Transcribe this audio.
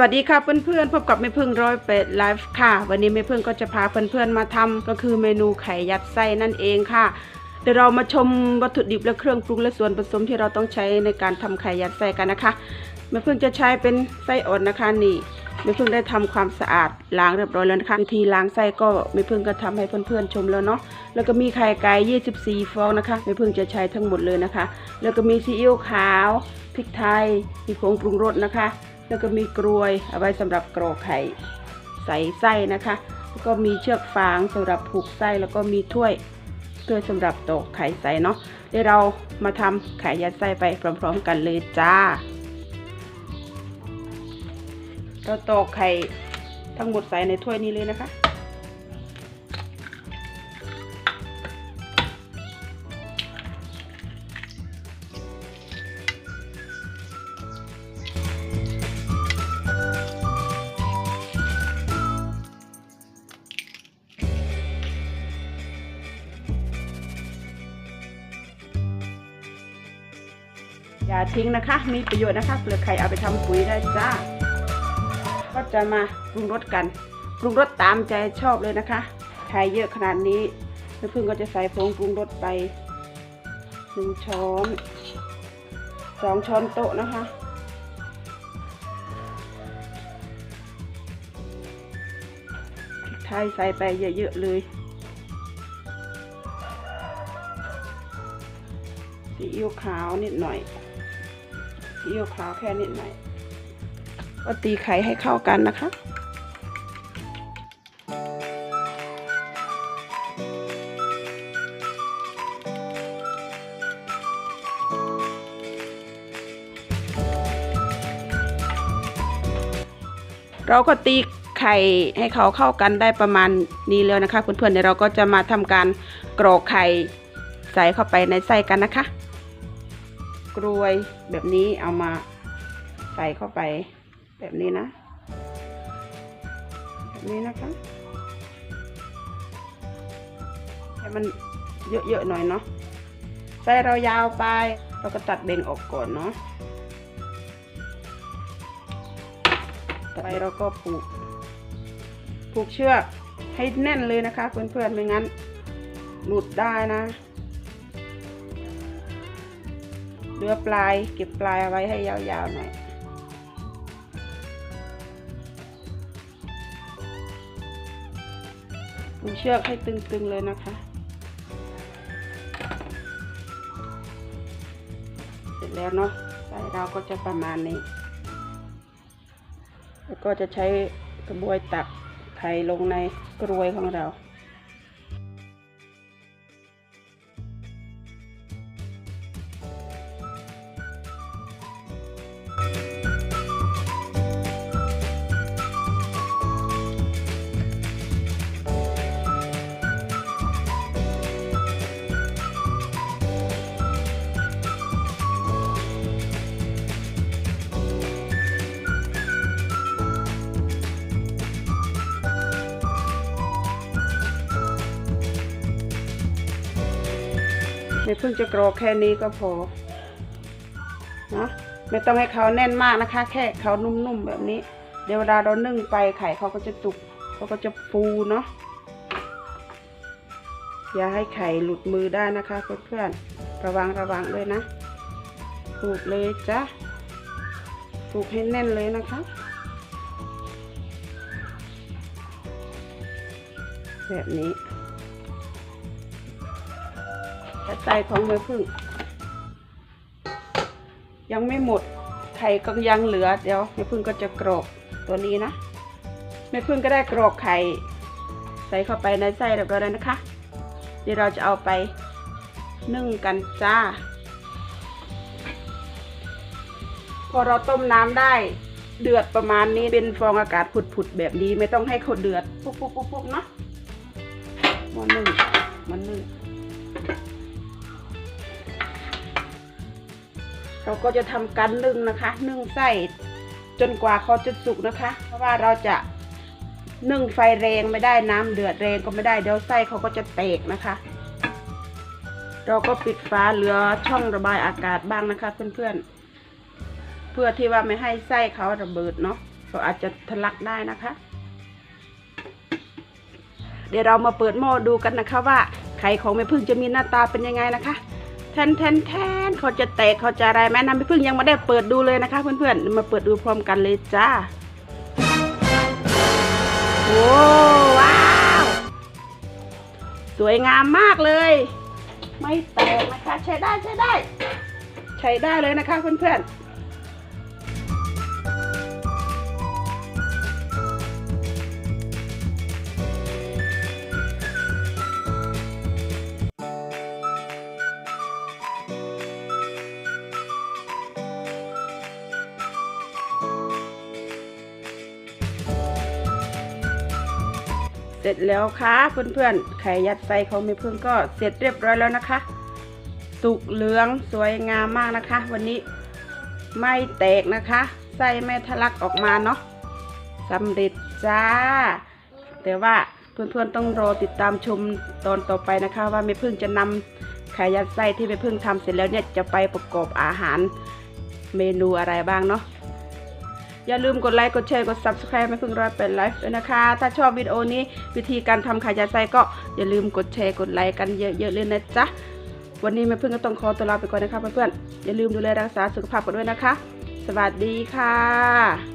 วัสดีค่ะเพื่อนๆพบกับแม่พึ่งร้อยเป็ดไลฟ์ค่ะ วันนี้แม่พึ่งก็จะพาเพื่อนๆมาทำก็คือเมนูไข่ยัดไส้นั่นเองค่ะเดี๋ยวเรามาชมวัตถุดิบและเครื่องปรุงและส่วนผสมที่เราต้องใช้ในการทำไข่ยัดไส้กันนะคะแม่พึ่งจะใช้เป็นไส้อ่อนนะคะนี่แม่พึ่งได้ทำความสะอาดล้างเรียบร้อยแล้วนะคะวิธีล้างไส้ก็แม่พึ่งก็ทำให้เพื่อนๆชมแล้วเนาะแล้วก็มีไข่ไก่24ฟองนะคะแม่พึ่งจะใช้ทั้งหมดเลยนะคะ แล้วก็มีซีอิ๊วขาวพริกไทยมีผงปรุงรสนะคะ แล้วก็มีกรวยเอาไว้สำหรับกรอกไข่ใส่ไส้นะคะ แล้วก็มีเชือกฟางสำหรับผูกไส้แล้วก็มีถ้วยถ้วยสำหรับตอกไข่ใส่เนาะเดี๋ยวเรามาทำไข่ยัดไส้ไปพร้อม ๆ กันเลยจ้า เราตอกไข่ทั้งหมดใส่ในถ้วยนี้เลยนะคะ อย่าทิ้งนะคะ มีประโยชน์นะคะเปลือกไข่เอาไปทำปุ๋ยได้จ้า ก็จะมาปรุงรสกัน ปรุงรสตามใจชอบเลยนะคะไข่เยอะขนาดนี้แม่พึ่งก็จะใส่ผงปรุงรสไปหนึ่งช้อนสองช้อนโต๊ะนะคะพริกไทยใส่ไปเยอะๆเลยซีอิ๊วขาวนิดหน่อย ซีอิ๊วขาวแค่นิดหน่อยก็ตีไข่ให้เข้ากันนะคะเราก็ตีไข่ให้เขาเข้ากันได้ประมาณนี้แล้วนะคะเพื่อนๆเดี๋ยวเราก็จะมาทำการกรอกไข่ใส่เข้าไปในไส้กันนะคะ กรวยแบบนี้เอามาใส่เข้าไปแบบนี้นะ แบบนี้นะคะให้มันเยอะๆหน่อยเนาะไส้เรายาวไป เราก็ตัดเบ่งออกก่อนเนาะต่อไปเราก็ผูก ผูกเชือกให้แน่นเลยนะคะ เพื่อนๆไม่งั้นหลุดได้นะ เรือปลายเก็บปลายเอาไว้ให้ยาวๆหน่อยผูกเชือกให้ตึงๆเลยนะคะ เสร็จแล้วเนาะใส่เราก็จะประมาณนี้ แล้วก็จะใช้กระบวยตักไข่ลงในกรวยของเรา ม่เพิ่งจะกรอกแค่นี้ก็พอเนาะไม่ต้องให้เขาแน่นมากนะคะ แค่เขานุ่มๆแบบนี้ เดี๋ยวเวลาเรานึ่งไปไข่เขาก็จะจุกเขาก็จะฟูเนาะอย่าให้ไข่หลุดมือได้นะคะเพื่อนๆระวังระวังเลยนะผูกเลยจ้ะผูกให้แน่นเลยนะคะ แบบนี้ แต่ไส้ของแม่พึ่ง ยังไม่หมดไข่ก็ยังเหลือเดี๋ยวแม่พึ่งก็จะกรอกตัวนี้นะแม่พึ่งก็ได้กรอกไข่ใส่เข้าไปในไส้เรียบร้อยแล้วนะคะเดี๋ยวเราจะเอาไปนึ่งกันจ้า พอเราต้มน้ำได้เดือดประมาณนี้เป็นฟองอากาศผุดๆแบบนี้ไม่ต้องให้เขาเดือดปุ๊บๆๆๆเนาะมันนึ่งมันนึ่ง เราก็จะทำการนึ่งนะคะนึ่งไส้จนกว่าเขาจะสุกนะคะ เพราะว่าเราจะนึ่งไฟแรงไม่ได้น้ำเดือดแรงก็ไม่ได้เดี๋ยวไส้เขาก็จะแตกนะคะ เราก็ปิดฝาเหลือช่องระบายอากาศบ้างนะคะ เพื่อนๆ เพื่อที่ว่าไม่ให้ไส้เขาระเบิดเนาะก็อาจจะทะลักได้นะคะ เดี๋ยวเรามาเปิดหม้อดูกันนะคะว่าไข่ของแม่พึ่งจะมีหน้าตาเป็นยังไงนะคะ แทนแทนแทนเขาจะแตกเขาจะอะไรแม่น้ำพี่พึ่งยังไม่ได้เปิดดูเลยนะคะ เพื่อนๆมาเปิดดูพร้อมกันเลยจ้าโอ้ว้าวสวยงามมากเลย ไม่แตกนะคะใช้ได้ใช้ได้ ใช้ได้เลยนะคะเพื่อนๆ เสร็จแล้วค่ะเพื่อนๆ ไข่ยัดไส้ของแม่พึ่งก็เสร็จเรียบร้อยแล้วนะคะ สุกเหลืองสวยงามมากนะคะ วันนี้ไม่แตกนะคะไส้ไม่ทะลักออกมาเนาะสำเร็จจ้า แต่ว่าเพื่อนๆต้องรอติดตามชมตอนต่อไปนะคะ ว่าแม่พึ่งจะนำไข่ยัดไส้ที่แม่พึ่งทำเสร็จแล้วเนี่ยจะไปประกอบอาหารเมนูอะไรบ้างเนาะ อย่าลืมกดไลค์ กดแชร์ กด subscribe ไม่พึ่งร้อยเป็นไลฟ์ด้วยนะคะ ถ้าชอบวิดีโอนี้วิธีการทำไข่ยาไส้ก็อย่าลืมกดแชร์กดไลค์กันเยอะๆเลยนะจ๊ะ วันนี้แม่พึ่งก็ต้องขอตัวลาไปก่อนนะคะเพื่อนๆอย่าลืมดูแลรักษาสุขภาพกันด้วยนะคะ สวัสดีค่ะ